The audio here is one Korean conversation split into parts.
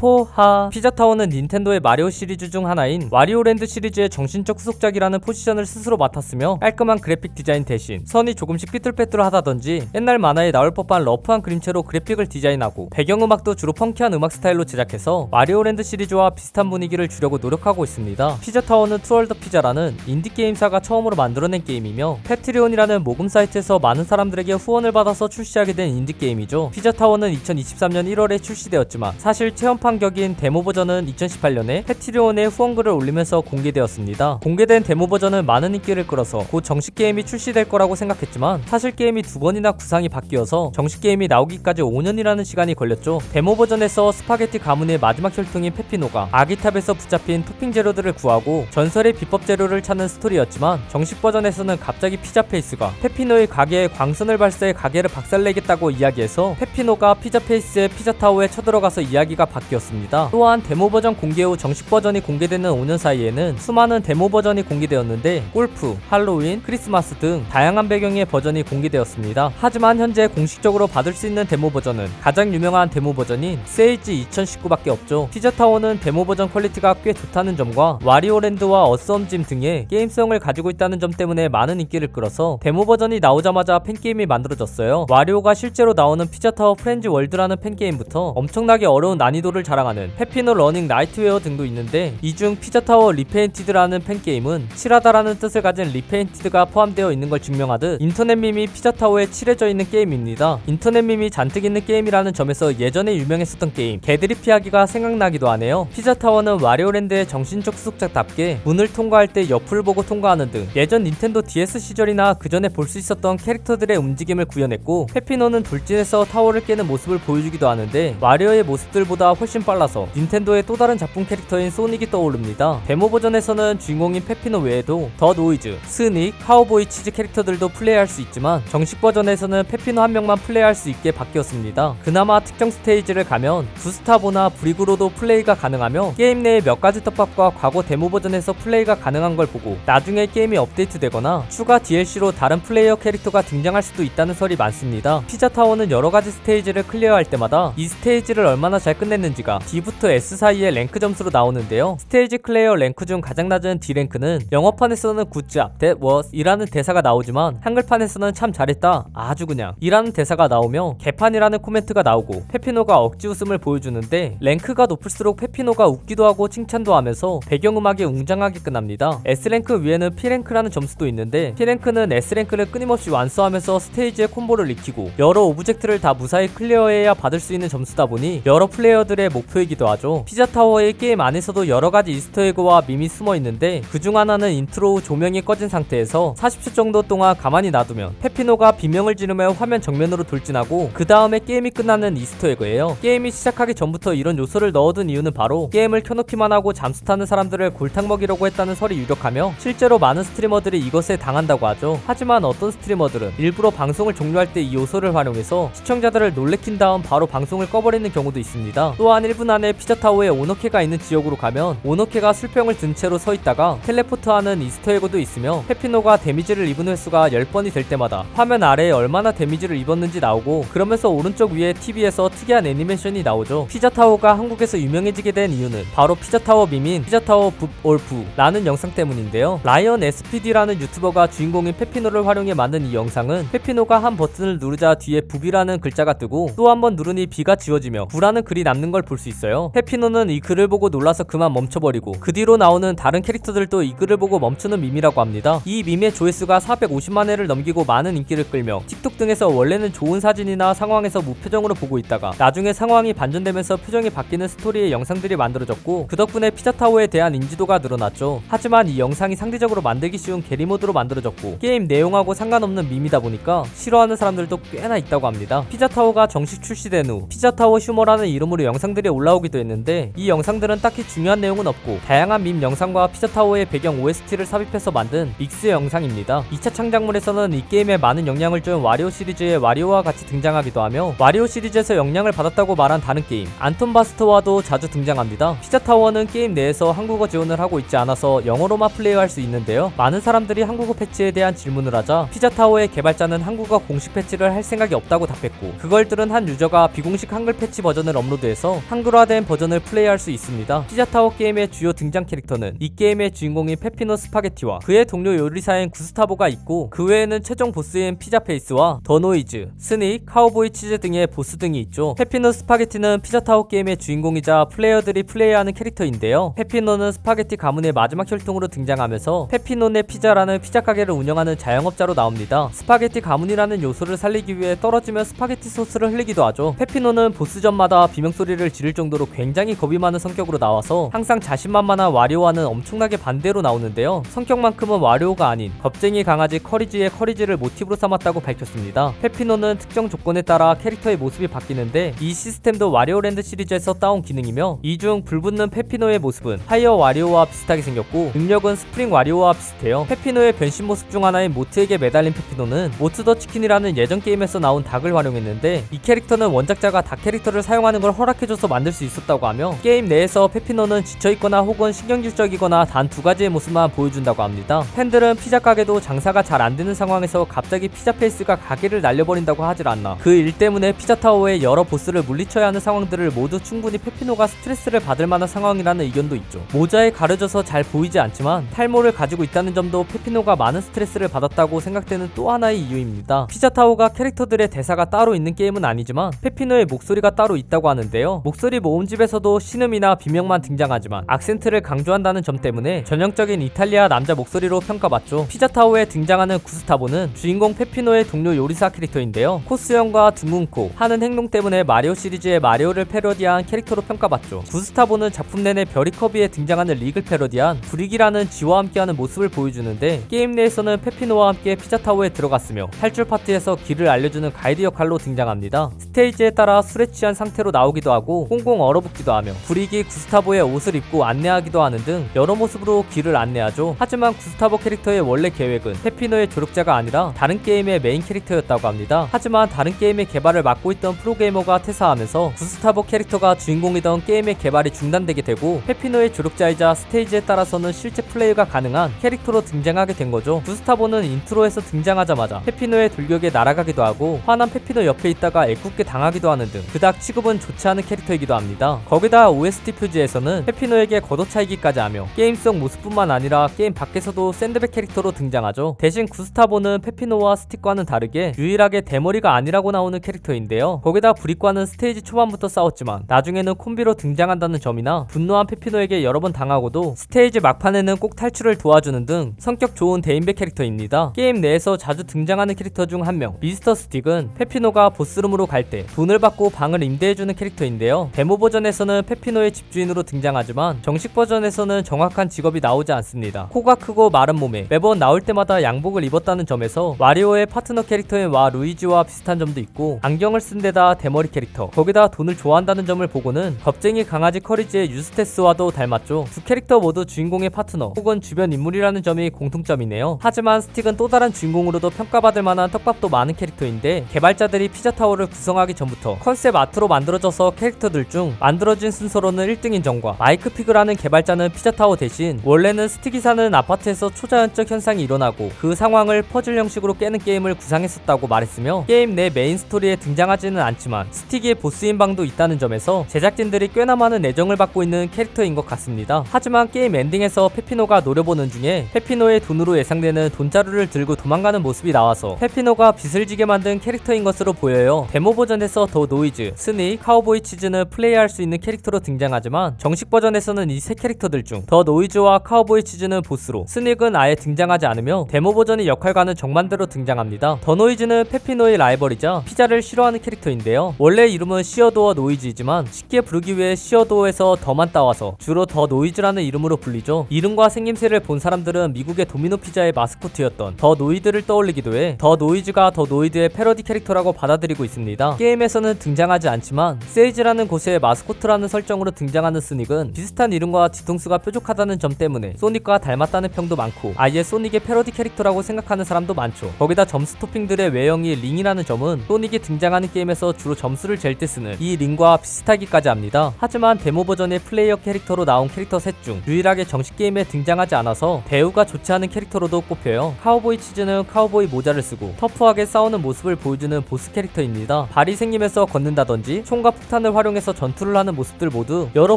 포하 피자타워는 닌텐도의 마리오 시리즈 중 하나인 와리오랜드 시리즈의 정신적 후속작이라는 포지션을 스스로 맡았으며 깔끔한 그래픽 디자인 대신 선이 조금씩 삐뚤빼뚤하다든지 옛날 만화에 나올 법한 러프한 그림체로 그래픽을 디자인하고 배경음악도 주로 펑키한 음악 스타일로 제작해서 와리오랜드 시리즈와 비슷한 분위기를 주려고 노력하고 있습니다. 피자타워는 투얼더 피자라는 인디게임사가 처음으로 만들어낸 게임이며 패트리온이라는 모금 사이트에서 많은 사람들에게 후원을 받아서 출시하게 된 인디게임이죠. 피자타워는 2023년 1월에 출시되었지만 사실 체험판 격인 데모 버전은 2018년에 패트리온에 후원글을 올리면서 공개되었습니다. 공개된 데모 버전은 많은 인기를 끌어서 곧 정식 게임이 출시될 거라고 생각했지만 사실 게임이 두 번이나 구상이 바뀌어서 정식 게임이 나오기까지 5년이라는 시간이 걸렸죠. 데모 버전에서 스파게티 가문의 마지막 혈통인 페피노가 아기탑에서 붙잡힌 토핑 재료들을 구하고 전설의 비법 재료를 찾는 스토리였지만 정식 버전에서는 갑자기 피자 페이스가 페피노의 가게에 광선을 발사해 가게를 박살내겠다고 이야기해서 페피노가 피자 페이스의 피자 타워에 쳐들어가서 이야기가 바뀌 었습니다. 또한 데모 버전 공개 후 정식 버전이 공개되는 5년 사이에는 수많은 데모 버전이 공개되었는데 골프, 할로윈, 크리스마스 등 다양한 배경의 버전이 공개되었습니다. 하지만 현재 공식적으로 받을 수 있는 데모 버전은 가장 유명한 데모 버전인 세이지 2019밖에 없죠. 피자타워는 데모 버전 퀄리티가 꽤 좋다는 점과 와리오랜드와 어썸짐 등의 게임성을 가지고 있다는 점 때문에 많은 인기를 끌어서 데모 버전이 나오자마자 팬게임이 만들어졌어요. 와리오가 실제로 나오는 피자타워 프렌즈 월드라는 팬게임부터 엄청나게 어려운 난이도를 자랑하는 페피노 러닝 나이트웨어 등도 있는데 이 중 피자타워 리페인티드라는 팬게임은 칠하다라는 뜻을 가진 리페인티드가 포함되어 있는 걸 증명하듯 인터넷 밈이 피자타워에 칠해져 있는 게임입니다. 인터넷 밈이 잔뜩 있는 게임이라는 점에서 예전에 유명했었던 게임 개들이 피하기가 생각나기도 하네요. 피자타워는 와리오랜드의 정신적 수속작답게 문을 통과할 때 옆을 보고 통과하는 등 예전 닌텐도 DS 시절이나 그 전에 볼 수 있었던 캐릭터들의 움직임을 구현했고 페피노는 돌진해서 타워를 깨는 모습을 보여주기도 하는데 와리오의 모습들보다 훨씬 빨라서 닌텐도의 또 다른 작품 캐릭터인 소닉이 떠오릅니다. 데모 버전에서는 주인공인 페피노 외에도 더 노이즈, 스닉, 카우보이 치즈 캐릭터들도 플레이할 수 있지만 정식 버전에서는 페피노 한 명만 플레이할 수 있게 바뀌었습니다. 그나마 특정 스테이지를 가면 구스타보나 브리그로도 플레이가 가능하며 게임 내에 몇 가지 떡밥과 과거 데모 버전에서 플레이가 가능한 걸 보고 나중에 게임이 업데이트되거나 추가 DLC로 다른 플레이어 캐릭터가 등장할 수도 있다는 설이 많습니다. 피자타워는 여러 가지 스테이지를 클리어할 때마다 이 스테이지를 얼마나 잘 끝냈는지가 D부터 S 사이의 랭크 점수로 나오는데요. 스테이지 클레이어 랭크 중 가장 낮은 D랭크는 영어판에서는 굿잡, that was 이라는 대사가 나오지만 한글판에서는 참 잘했다, 아주 그냥 이라는 대사가 나오며 개판이라는 코멘트가 나오고 페피노가 억지 웃음을 보여주는데 랭크가 높을수록 페피노가 웃기도 하고 칭찬도 하면서 배경음악이 웅장하게 끝납니다. S랭크 위에는 P랭크라는 점수도 있는데 P랭크는 S랭크를 끊임없이 완수하면서 스테이지의 콤보를 익히고 여러 오브젝트를 다 무사히 클리어해야 받을 수 있는 점수다 보니 여러 플레이어들의 목표이기도 하죠. 피자타워의 게임 안에서도 여러 가지 이스터에그와 밈이 숨어 있는데 그중 하나는 인트로 후 조명이 꺼진 상태에서 40초 정도 동안 가만히 놔두면 페피노가 비명을 지르며 화면 정면으로 돌진하고 그 다음에 게임이 끝나는 이스터에그예요. 게임이 시작하기 전부터 이런 요소를 넣어둔 이유는 바로 게임을 켜놓기만 하고 잠수 타는 사람들을 골탕 먹이려고 했다는 설이 유력하며 실제로 많은 스트리머들이 이것에 당한다고 하죠. 하지만 어떤 스트리머들은 일부러 방송을 종료할 때 이 요소를 활용해서 시청자들을 놀래킨 다음 바로 방송을 꺼버리는 경우도 있습니다. 또한 1분 안에 피자타워에 오너케가 있는 지역으로 가면 오너케가 술병을 든 채로 서 있다가 텔레포트하는 이스터에그도 있으며 페피노가 데미지를 입은 횟수가 10번이 될 때마다 화면 아래에 얼마나 데미지를 입었는지 나오고 그러면서 오른쪽 위에 TV에서 특이한 애니메이션이 나오죠. 피자타워가 한국에서 유명해지게 된 이유는 바로 피자타워 밈인 피자타워 붓올부 라는 영상 때문인데요. 라이언 SPD라는 유튜버가 주인공인 페피노를 활용해 만든 이 영상은 페피노가 한 버튼을 누르자 뒤에 붓이라는 글자가 뜨고 또 한 번 누르니 비가 지워지며 부라는 글이 남는 걸 볼수 있어요. 페피노는 이 글을 보고 놀라서 그만 멈춰버리고 그 뒤로 나오는 다른 캐릭터들도 이 글을 보고 멈추는 밈이라고 합니다. 이 밈의 조회수가 450만 회를 넘기고 많은 인기를 끌며 틱톡 등에서 원래는 좋은 사진이나 상황에서 무표정으로 보고 있다가 나중에 상황이 반전되면서 표정이 바뀌는 스토리의 영상들이 만들어졌고 그 덕분에 피자타워에 대한 인지도가 늘어났죠. 하지만 이 영상이 상대적으로 만들기 쉬운 게리모드로 만들어졌고 게임 내용하고 상관없는 밈이다 보니까 싫어하는 사람들도 꽤나 있다고 합니다. 피자타워가 정식 출시된 후 피자타워 휴머라는 이름으로 영상들 이 올라오기도 했는데 이 영상들은 딱히 중요한 내용은 없고 다양한 밈 영상과 피자타워의 배경 OST를 삽입해서 만든 믹스 영상입니다. 2차 창작물에서는 이 게임에 많은 영향을 준 와리오 시리즈의 와리오와 같이 등장하기도 하며 와리오 시리즈에서 영향을 받았다고 말한 다른 게임 안톤 바스터와도 자주 등장합니다. 피자타워는 게임 내에서 한국어 지원을 하고 있지 않아서 영어로만 플레이할 수 있는데요. 많은 사람들이 한국어 패치에 대한 질문을 하자 피자타워의 개발자는 한국어 공식 패치를 할 생각이 없다고 답했고 그걸 들은 한 유저가 비공식 한글 패치 버전을 업로드해서 한글화된 버전을 플레이할 수 있습니다. 피자타워 게임의 주요 등장 캐릭터는 이 게임의 주인공인 페피노 스파게티와 그의 동료 요리사인 구스타보가 있고 그 외에는 최종 보스인 피자페이스와 더노이즈, 스닉, 카우보이 치즈 등의 보스 등이 있죠. 페피노 스파게티는 피자타워 게임의 주인공이자 플레이어들이 플레이하는 캐릭터인데요. 페피노는 스파게티 가문의 마지막 혈통으로 등장하면서 페피노네 피자라는 피자 가게를 운영하는 자영업자로 나옵니다. 스파게티 가문이라는 요소를 살리기 위해 떨어지면 스파게티 소스를 흘리기도 하죠. 페피노는 보스전마다 비명소리를 지를 정도로 굉장히 겁이 많은 성격으로 나와서 항상 자신만만한 와리오와는 엄청나게 반대로 나오는데요. 성격만큼은 와리오가 아닌 겁쟁이 강아지 커리지의 커리지를 모티브로 삼았다고 밝혔습니다. 페피노는 특정 조건에 따라 캐릭터의 모습이 바뀌는데 이 시스템도 와리오랜드 시리즈에서 따온 기능이며 이 중 불붙는 페피노의 모습은 파이어 와리오와 비슷하게 생겼고 능력은 스프링 와리오와 비슷해요. 페피노의 변신 모습 중 하나인 모트에게 매달린 페피노는 모트 더 치킨이라는 예전 게임에서 나온 닭을 활용했는데 이 캐릭터는 원작자가 닭 캐릭터를 사용하는 걸 허락해줘서 만들 수 있었다고 하며 게임 내에서 페피노는 지쳐있거나 혹은 신경질적이거나 단 두 가지의 모습만 보여준다고 합니다. 팬들은 피자 가게도 장사가 잘 안 되는 상황에서 갑자기 피자 페이스가 가게를 날려버린다고 하질 않나. 그 일 때문에 피자 타워의 여러 보스를 물리쳐야 하는 상황들을 모두 충분히 페피노가 스트레스를 받을 만한 상황이라는 의견도 있죠. 모자에 가려져서 잘 보이지 않지만 탈모를 가지고 있다는 점도 페피노가 많은 스트레스를 받았다고 생각되는 또 하나의 이유입니다. 피자 타워가 캐릭터들의 대사가 따로 있는 게임은 아니지만 페피노의 목소리가 따로 있다고 하는데요. 목 소리 모음집에서도 신음이나 비명만 등장하지만 악센트를 강조한다는 점 때문에 전형적인 이탈리아 남자 목소리로 평가받죠. 피자 타워에 등장하는 구스타보는 주인공 페피노의 동료 요리사 캐릭터인데요. 코스형과 둥근코 하는 행동 때문에 마리오 시리즈의 마리오를 패러디한 캐릭터로 평가받죠. 구스타보는 작품 내내 별이커비에 등장하는 릭을 패러디한 브릭이라는 쥐와 함께하는 모습을 보여주는데 게임 내에서는 페피노와 함께 피자타워에 들어갔으며 탈출 파티에서 길을 알려주는 가이드 역할로 등장합니다. 스테이지에 따라 술에 취한 상태로 나오기도 하고 꽁꽁 얼어붙기도 하며 브릭이 구스타보의 옷을 입고 안내하기도 하는 등 여러 모습으로 길을 안내하죠. 하지만 구스타보 캐릭터의 원래 계획은 페피노의 조력자가 아니라 다른 게임의 메인 캐릭터였다고 합니다. 하지만 다른 게임의 개발을 맡고 있던 프로게이머가 퇴사하면서 구스타보 캐릭터가 주인공이던 게임의 개발이 중단되게 되고 페피노의 조력자이자 스테이지에 따라서는 실제 플레이가 가능한 캐릭터로 등장하게 된 거죠. 구스타보는 인트로에서 등장하자마자 페피노의 돌격에 날아가기도 하고 화난 페피노 옆에 있다가 애꿎게 당하기도 하는 등 그닥 취급은 좋지 않은 캐릭터이 기도 합니다. 거기다 OST 표지에서는 페피노에게 걷어차이기까지 하며 게임 속 모습뿐만 아니라 게임 밖에서도 샌드백 캐릭터로 등장하죠. 대신 구스타보는 페피노와 스틱과는 다르게 유일하게 대머리가 아니라고 나오는 캐릭터인데요. 거기다 브릭과는 스테이지 초반부터 싸웠지만 나중에는 콤비로 등장한다는 점이나 분노한 페피노에게 여러 번 당하고도 스테이지 막판에는 꼭 탈출을 도와주는 등 성격 좋은 대인배 캐릭터입니다. 게임 내에서 자주 등장하는 캐릭터 중 한 명, 미스터 스틱은 페피노가 보스룸으로 갈 때 돈을 받고 방을 임대해주는 캐릭터인데요. 데모 버전에서는 페피노의 집주인으로 등장하지만 정식 버전에서는 정확한 직업이 나오지 않습니다. 코가 크고 마른 몸에 매번 나올 때마다 양복을 입었다는 점에서 와리오의 파트너 캐릭터인 와 루이지와 비슷한 점도 있고 안경을 쓴 데다 대머리 캐릭터 거기다 돈을 좋아한다는 점을 보고는 겁쟁이 강아지 커리지의 유스테스와도 닮았죠. 두 캐릭터 모두 주인공의 파트너 혹은 주변 인물이라는 점이 공통점이네요. 하지만 스틱은 또 다른 주인공으로도 평가받을 만한 떡밥도 많은 캐릭터인데 개발자들이 피자타워를 구성하기 전부터 컨셉 아트로 만들어져서 캐릭터 들 중 만들어진 순서로는 1등인 점과 마이크 피그라는 개발자는 피자타워 대신 원래는 스틱이 사는 아파트에서 초자연적 현상이 일어나고 그 상황을 퍼즐 형식으로 깨는 게임을 구상했었다고 말했으며 게임 내 메인 스토리에 등장하지는 않지만 스틱의 보스인 방도 있다는 점에서 제작진들이 꽤나 많은 애정을 받고 있는 캐릭터인 것 같습니다. 하지만 게임 엔딩에서 페피노가 노려보는 중에 페피노의 돈으로 예상되는 돈자루를 들고 도망가는 모습이 나와서 페피노가 빚을 지게 만든 캐릭터인 것으로 보여요. 데모 버전에서 더 노이즈, 스닉, 카우보이 치즈는 플레이할 수 있는 캐릭터로 등장하지만 정식 버전에서는 이 세 캐릭터들 중 더 노이즈와 카우보이 치즈는 보스로 스닉은 아예 등장하지 않으며 데모 버전의 역할과는 정반대로 등장합니다. 더 노이즈는 페피노의 라이벌이자 피자를 싫어하는 캐릭터인데요. 원래 이름은 시어도어 노이즈이지만 쉽게 부르기 위해 시어도어에서 더만 따와서 주로 더 노이즈라는 이름으로 불리죠. 이름과 생김새를 본 사람들은 미국의 도미노 피자의 마스코트였던 더 노이드를 떠올리기도 해 더 노이즈가 더 노이드의 패러디 캐릭터라고 받아들이고 있습니다. 게임에서는 등장하지 않지만 세이지라는 곳의 마스코트라는 설정으로 등장하는 스닉은 비슷한 이름과 뒤통수가 뾰족하다는 점 때문에 소닉과 닮았다는 평도 많고 아예 소닉의 패러디 캐릭터라고 생각하는 사람도 많죠. 거기다 점수 토핑들의 외형이 링이라는 점은 소닉이 등장하는 게임에서 주로 점수를 잴 때 쓰는 이 링과 비슷하기까지 합니다. 하지만 데모 버전의 플레이어 캐릭터로 나온 캐릭터 셋 중 유일하게 정식 게임에 등장하지 않아서 대우가 좋지 않은 캐릭터로도 꼽혀요. 카우보이 치즈는 카우보이 모자를 쓰고 터프하게 싸우는 모습을 보여주는 보스 캐릭터입니다. 발이 생기면서 걷는다든지 총과 폭탄을 활용해 수정에서 전투를 하는 모습들 모두 여러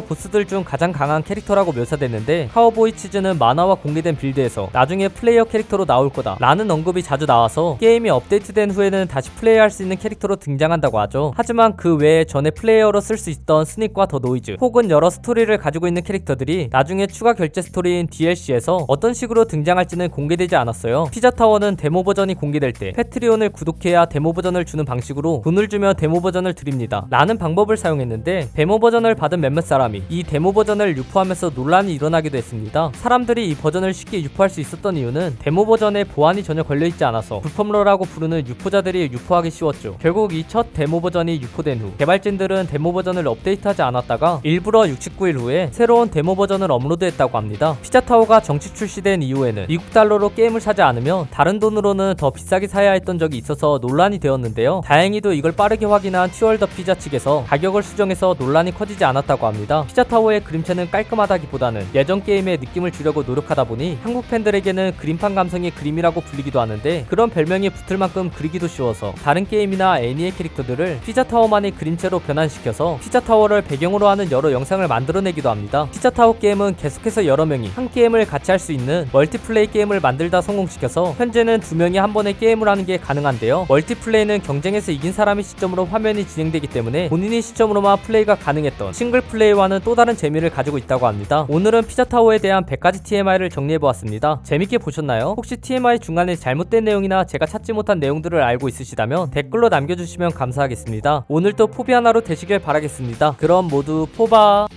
보스들 중 가장 강한 캐릭터라고 묘사됐는데 카우보이 치즈는 만화와 공개된 빌드에서 나중에 플레이어 캐릭터로 나올 거다 라는 언급이 자주 나와서 게임이 업데이트된 후에는 다시 플레이할 수 있는 캐릭터로 등장한다고 하죠. 하지만 그 외에 전에 플레이어로 쓸 수 있던 스닉과 더 노이즈 혹은 여러 스토리를 가지고 있는 캐릭터들이 나중에 추가 결제 스토리인 DLC에서 어떤 식으로 등장할지는 공개되지 않았어요. 피자타워는 데모 버전이 공개될 때 패트리온을 구독해야 데모 버전을 주는 방식으로 돈을 주며 데모 버전을 드립니다. 라는 방법을 사용했는데 데모 버전을 받은 몇몇 사람이 이 데모 버전을 유포하면서 논란이 일어나기도 했습니다. 사람들이 이 버전을 쉽게 유포할 수 있었던 이유는 데모 버전에 보안이 전혀 걸려있지 않아서 불펌러라고 부르는 유포자들이 유포하기 쉬웠죠. 결국 이 첫 데모 버전이 유포된 후 개발진들은 데모 버전을 업데이트하지 않았다가 일부러 69일 후에 새로운 데모 버전을 업로드했다고 합니다. 피자타워가 정식 출시된 이후에는 미국 달러로 게임을 사지 않으며 다른 돈으로는 더 비싸게 사야 했던 적이 있어서 논란이 되었는데요. 다행히도 이걸 빠르게 확인한 튜얼더 피자 측에서 가격을 수정 해서 논란이 커지지 않았다고 합니다. 피자타워의 그림체는 깔끔하다기보다는 예전 게임의 느낌을 주려고 노력하다 보니 한국 팬들에게는 그림판 감성의 그림이라고 불리기도 하는데 그런 별명이 붙을 만큼 그리기도 쉬워서 다른 게임이나 애니의 캐릭터들을 피자타워만의 그림체로 변환시켜서 피자타워를 배경으로 하는 여러 영상을 만들어내기도 합니다. 피자타워 게임은 계속해서 여러 명이 한 게임을 같이 할 수 있는 멀티플레이 게임을 만들다 성공시켜서 현재는 두 명이 한 번에 게임을 하는 게 가능한데요. 멀티플레이는 경쟁에서 이긴 사람의 시점으로 화면이 진행되기 때문에 본인의 시점으로만 플레이가 가능했던 싱글 플레이와는 또 다른 재미를 가지고 있다고 합니다. 오늘은 피자타워에 대한 100가지 TMI를 정리해보았습니다. 재밌게 보셨나요? 혹시 TMI 중간에 잘못된 내용이나 제가 찾지 못한 내용들을 알고 있으시다면 댓글로 남겨주시면 감사하겠습니다. 오늘도 포비 하나로 되시길 바라겠습니다. 그럼 모두 포바